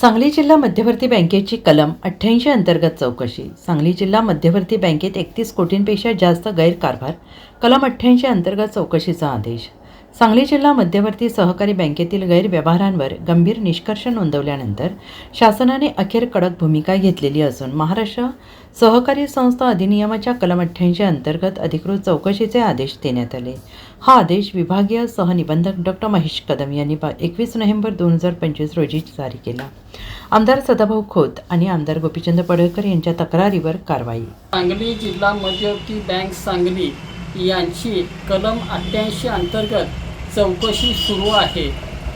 सांगली जिल्हा मध्यवर्ती बँकेची कलम अठ्ठ्याऐंशी अंतर्गत चौकशी. सांगली जिल्हा मध्यवर्ती बँकेत एकतीस कोटींपेक्षा जास्त गैरकारभार. कलम अठ्ठ्याऐंशी अंतर्गत चौकशीचा आदेश. सांगली जिल्हा मध्यवर्ती सहकारी बँकेतील गैरव्यवहारांवर गंभीर निष्कर्ष नोंदवल्यानंतर शासनाने अखेर कडक भूमिका घेतलेली असून महाराष्ट्र सहकारी संस्था अधिनियमाच्या कलम अठ्ठ्याऐंशी अंतर्गत अधिकृत चौकशीचे आदेश देण्यात आले. हा आदेश विभागीय सहनिबंधक डॉक्टर महेश कदम यांनी एकवीस नोव्हेंबर दोन हजार पंचवीस रोजी जारी केला. आमदार सदाभाऊ खोत आणि आमदार गोपीचंद पडळकर यांच्या तक्रारीवर कारवाई. सांगली जिल्हा मध्यवर्ती बँक सांगली यांची कलम अठ्ठ्याऐंशी अंतर्गत चौकशी सुरू आहे.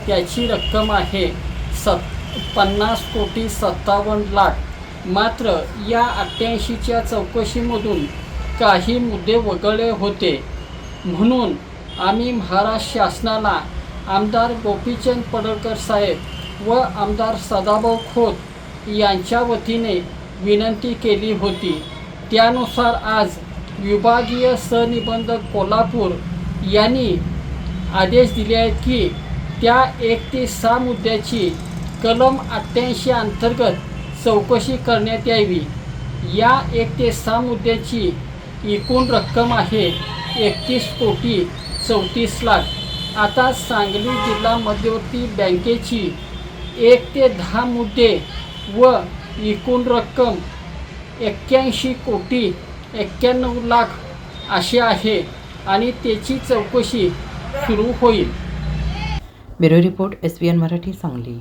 त्याची रक्कम आहे सत् पन्नास कोटी सत्तावन्न लाख. मात्र या अठ्ठ्याऐंशीच्या चौकशीमधून काही मुद्दे वगळले होते. म्हणून आम्ही महाराष्ट्र शासनाला आमदार गोपीचंद पडळकर साहेब व आमदार सदाभाऊ खोत यांच्या वतीने विनंती केली होती. त्यानुसार आज विभागीय सहनिबंधक कोल्हापूर यांनी आदेश दिले आहेत की त्या एक ते सहा मुद्द्याची कलम अठ्ठ्याऐंशी अंतर्गत चौकशी करण्यात यावी. या एक ते सहा मुद्द्याची एकूण रक्कम आहे एकतीस कोटी चौतीस लाख. आता सांगली जिल्हा मध्यवर्ती बँकेची एक ते दहा मुद्दे व एकूण रक्कम एक्क्याऐंशी कोटी एक्क्याण्णव लाख अशी आहे आणि त्याची चौकशी सुरू होईल. Bureau report S B N Marathi Sangli.